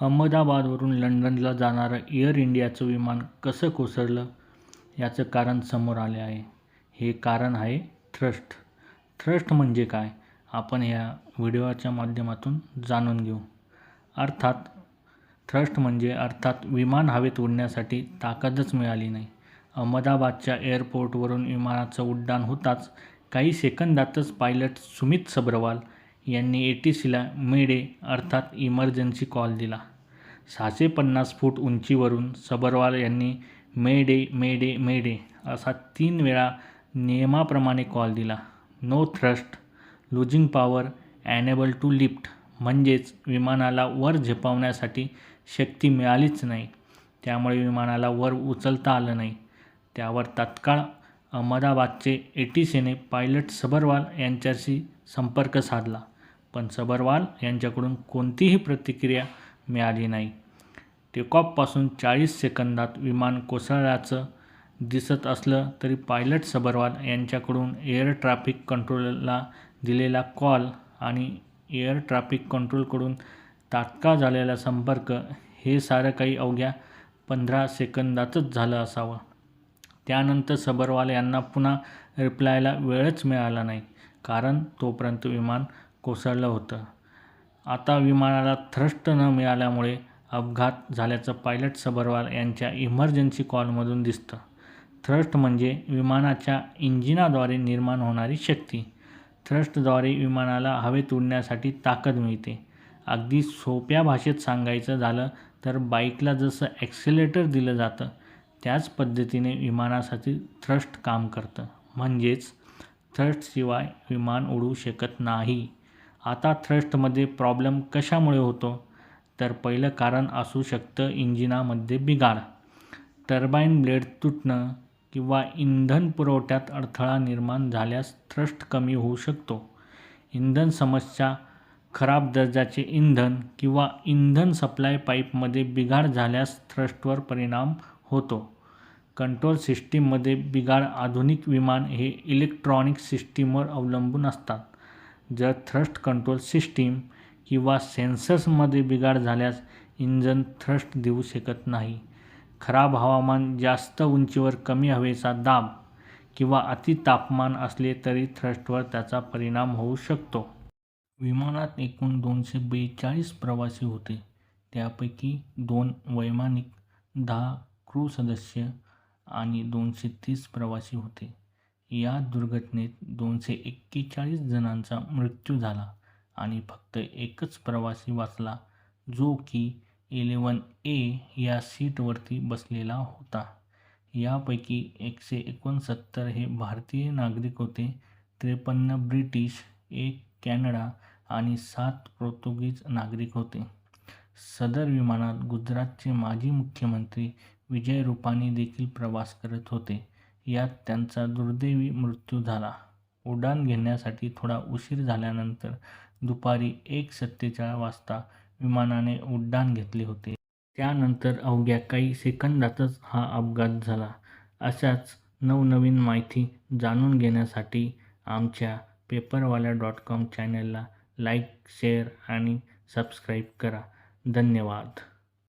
अहमदाबादवरून लंडनला जाणारं एअर इंडियाचं विमान कसं कोसळलं याचं कारण समोर आले आहे. हे कारण आहे थ्रस्ट. थ्रस्ट म्हणजे काय? आपण या व्हिडिओच्या माध्यमातून जाणून घेऊ. अर्थात थ्रस्ट म्हणजे अर्थात विमान हवेत उडण्यासाठी ताकदच मिळाली नाही. अहमदाबादच्या एअरपोर्टवरून विमानाचं उड्डाण होताच काही सेकंदातच पायलट सुमित सब्रवाल यांनी ए टी सीला मेडे अर्थात इमर्जन्सी कॉल दिला. सहाशे पन्नास फूट उंचीवरून सबरवाल यांनी मेडे मेडे मेडे असा तीन वेळा नियमाप्रमाणे कॉल दिला. No thrust losing power unable to lift म्हणजेच विमानाला वर झेपावण्यासाठी शक्ती मिळालीच नाही. त्यामुळे विमानाला वर उचलता आलं नाही. त्यावर तात्काळ अहमदाबादचे ए टी सीने पायलट सबरवाल यांच्याशी संपर्क साधला. पण सबरवाल यांच्याकडून कोणतीही प्रतिक्रिया मिळाली नाही. टेकऑफपासून चाळीस सेकंदात विमान कोसळल्याचं दिसत असलं तरी पायलट सबरवाल यांच्याकडून एअर ट्रॅफिक कंट्रोलला दिलेला कॉल आणि एअर ट्रॅफिक कंट्रोलकडून तात्काळ झालेला संपर्क हे सारं काही अवघ्या पंधरा सेकंदातच झालं असावं. त्यानंतर सबरवाल यांना पुन्हा रिप्लायला वेळच मिळाला नाही कारण तोपर्यंत विमान कोसळलं होतं. आता विमानाला थ्रस्ट न मिळाल्यामुळे अपघात झाल्याचं पायलट सबरवाल यांच्या इमर्जन्सी कॉलमधून दिसतं. थ्रस्ट म्हणजे विमानाच्या इंजिनाद्वारे निर्माण होणारी शक्ती. थ्रस्टद्वारे विमानाला हवेत उडण्यासाठी ताकद मिळते. अगदी सोप्या भाषेत सांगायचं झालं तर बाईकला जसं ॲक्सिलेटर दिलं जातं त्याच पद्धतीने विमानासाठी थ्रस्ट काम करतं. म्हणजेच थ्रस्टशिवाय विमान उडू शकत नाही. आता थ्रस्टमध्ये प्रॉब्लेम कशामुळे होतो? तर पहिलं कारण असू शकतं इंजिनामध्ये बिघाड. टर्बाईन ब्लेड तुटणं किंवा इंधन पुरवठ्यात अडथळा निर्माण झाल्यास थ्रस्ट कमी होऊ शकतो. इंधन समस्या खराब दर्जाचे इंधन किंवा इंधन सप्लाय पाईपमध्ये बिघाड झाल्यास थ्रस्टवर परिणाम होतो. कंट्रोल सिस्टीममध्ये बिघाड आधुनिक विमान हे इलेक्ट्रॉनिक सिस्टीमवर अवलंबून असतात. जर थ्रस्ट कंट्रोल सिस्टीम किंवा सेन्सर्समध्ये बिघाड झाल्यास इंजन थ्रस्ट देऊ शकत नाही. खराब हवामान जास्त उंचीवर कमी हवेचा दाब किंवा अति तापमान असले तरी थ्रस्टवर त्याचा परिणाम होऊ शकतो. विमानात एकूण दोनशे बेचाळीस प्रवासी होते. त्यापैकी दोन वैमानिक दहा क्रू सदस्य आणि दोनशे तीस प्रवासी होते. या दुर्घटनेत दोनशे एक्केचाळीस जणांचा मृत्यू झाला आणि फक्त एकच प्रवासी वाचला जो की इलेवन ए या सीटवरती बसलेला होता. यापैकी एकशे एकोणसत्तर हे भारतीय नागरिक होते त्रेपन्न ब्रिटिश एक कॅनडा आणि सात पोर्तुगीज नागरिक होते. सदर विमानात गुजरातचे माजी मुख्यमंत्री विजय रुपानी देखील प्रवास करत होते. यात त्यांचा दुर्दैवी मृत्यू झाला. उड्डाण घेण्यासाठी थोडा उशीर झाल्यानंतर दुपारी एक सत्तेचाळीस वाजता विमानाने उड्डाण घेतले होते. त्यानंतर अवघ्या काही सेकंदातच हा अपघात झाला. अशाच नवनवीन माहिती जाणून घेण्यासाठी आमच्या पेपरवाल्या डॉट कॉम चॅनलला लाईक शेअर आणि सबस्क्राईब करा. धन्यवाद.